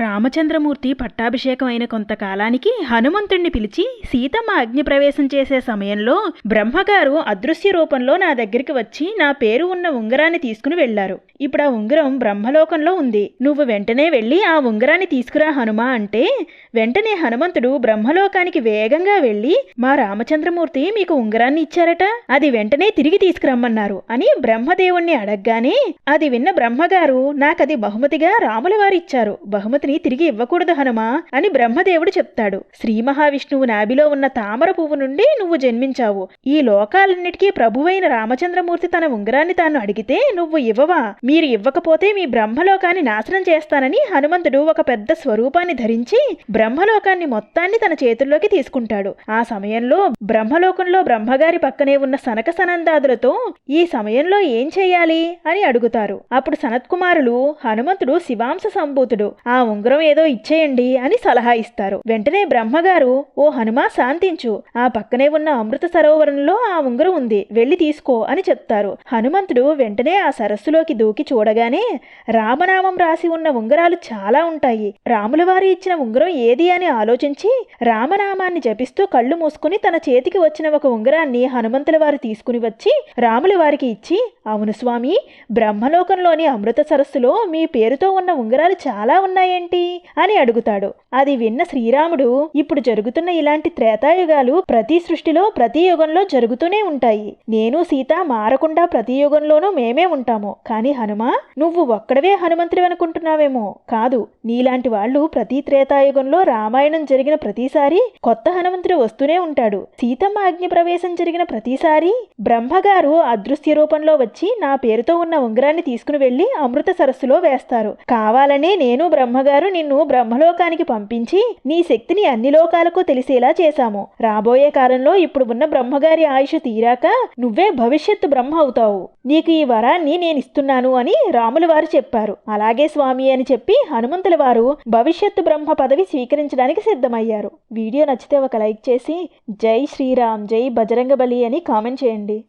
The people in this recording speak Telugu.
రామచంద్రమూర్తి పట్టాభిషేకం అయిన కొంతకాలానికి హనుమంతుణ్ణి పిలిచి సీతమ్మ అగ్ని ప్రవేశం చేసే సమయంలో బ్రహ్మగారు అదృశ్య రూపంలో నా దగ్గరికి వచ్చి నా పేరు ఉన్న ఉంగరాన్ని తీసుకుని వెళ్ళారు ఇప్పుడు ఆ ఉంగరం బ్రహ్మలోకంలో ఉంది. నువ్వు వెంటనే వెళ్ళి ఆ ఉంగరాన్ని తీసుకురా హనుమా అంటే వెంటనే హనుమంతుడు బ్రహ్మలోకానికి వేగంగా వెళ్ళి మా రామచంద్రమూర్తి మీకు ఉంగరాన్ని ఇచ్చారట. అది వెంటనే తిరిగి తీసుకురమ్మన్నారు అని బ్రహ్మదేవుణ్ణి అడగగానే అది విన్న బ్రహ్మగారు నాకది బహుమతిగా రాముల వారు బహుమతి బహుమతిని తిరిగి ఇవ్వకూడదు హనుమా అని బ్రహ్మదేవుడు చెప్తాడు. శ్రీ మహావిష్ణువు నాభిలో ఉన్న తామర పువ్వు నుండి నువ్వు జన్మించావు. ఈ లోకాలన్నిటికీ ప్రభువైన రామచంద్రమూర్తి తన ఉంగరాన్ని తాను అడిగితే నువ్వు ఇవ్వవా? మీరు ఇవ్వకపోతే మీ బ్రహ్మలోకాన్ని నాశనం చేస్తానని హనుమంతుడు ఒక పెద్ద స్వరూపాన్ని ధరించి బ్రహ్మలోకాన్ని మొత్తాన్ని తన చేతుల్లోకి తీసుకుంటాడు. ఆ సమయంలో బ్రహ్మలోకంలో బ్రహ్మగారి పక్కనే ఉన్న సనక సనందాదులతో ఈ సమయంలో ఏం చేయాలి? అని అడుగుతారు. అప్పుడు సనత్కుమారులు హనుమంతుడు శివాంశ సంభూతుడు. ఆ ఉంగరం ఏదో ఇచ్చేయండి అని సలహా ఇస్తారు. వెంటనే బ్రహ్మగారు ఓ హనుమా శాంతించు. ఆ పక్కనే ఉన్న అమృత సరోవరంలో ఆ ఉంగరం ఉంది. వెళ్ళి తీసుకో అని చెప్తారు. హనుమంతుడు వెంటనే ఆ సరస్సులోకి దూకి చూడగానే రామనామం రాసి ఉన్న ఉంగరాలు చాలా ఉంటాయి. రాముల వారు ఇచ్చిన ఉంగరం ఏది అని ఆలోచించి రామనామాన్ని జపిస్తూ కళ్ళు మూసుకుని తన చేతికి వచ్చిన ఒక ఉంగరాన్ని హనుమంతుల వారు తీసుకుని వచ్చి రాముల వారికి ఇచ్చి అవును స్వామి బ్రహ్మలోకంలోని అమృత సరస్సులో మీ పేరుతో ఉన్న ఉంగరాలు చాలా ఉన్నాయండి. ఏంటి? అని అడుగుతాడు. అది విన్న శ్రీరాముడు ఇప్పుడు జరుగుతున్న ఇలాంటి త్రేతాయుగాలు ప్రతి సృష్టిలో ప్రతి యుగంలో జరుగుతూనే ఉంటాయి. నేను సీత మారకుండా ప్రతి యుగంలోనూ మేమే ఉంటాము. కానీ హనుమా నువ్వు ఒక్కడవే హనుమంతుడు అనుకుంటున్నావేమో. కాదు నీలాంటి వాళ్ళు ప్రతి త్రేతాయుగంలో రామాయణం జరిగిన ప్రతిసారి కొత్త హనుమంతుడు వస్తూనే ఉంటాడు. సీతమ్మ అగ్ని ప్రవేశం జరిగిన ప్రతిసారి బ్రహ్మగారు అదృశ్య రూపంలో వచ్చి నా పేరుతో ఉన్న ఉంగరాన్ని తీసుకుని వెళ్ళి అమృత సరస్సులో వేస్తారు. కావాలనే నేను బ్రహ్మగారు నిన్ను బ్రహ్మలోకానికి పంపించి నీ శక్తిని అన్ని లోకాలకు తెలిసేలా చేశాము. రాబోయే కాలంలో ఇప్పుడు ఉన్న బ్రహ్మగారి ఆయుష తీరాక నువ్వే భవిష్యత్తు బ్రహ్మ అవుతావు. నీకు ఈ వరాన్ని నేను ఇస్తున్నాను అని రాముల వారు చెప్పారు. అలాగే స్వామి అని చెప్పి హనుమంతుల వారు భవిష్యత్తు బ్రహ్మ పదవి స్వీకరించడానికి సిద్ధమయ్యారు. వీడియో నచ్చితే ఒక లైక్ చేసి జై శ్రీరామ్ జై బజరంగబలి అని కామెంట్ చేయండి.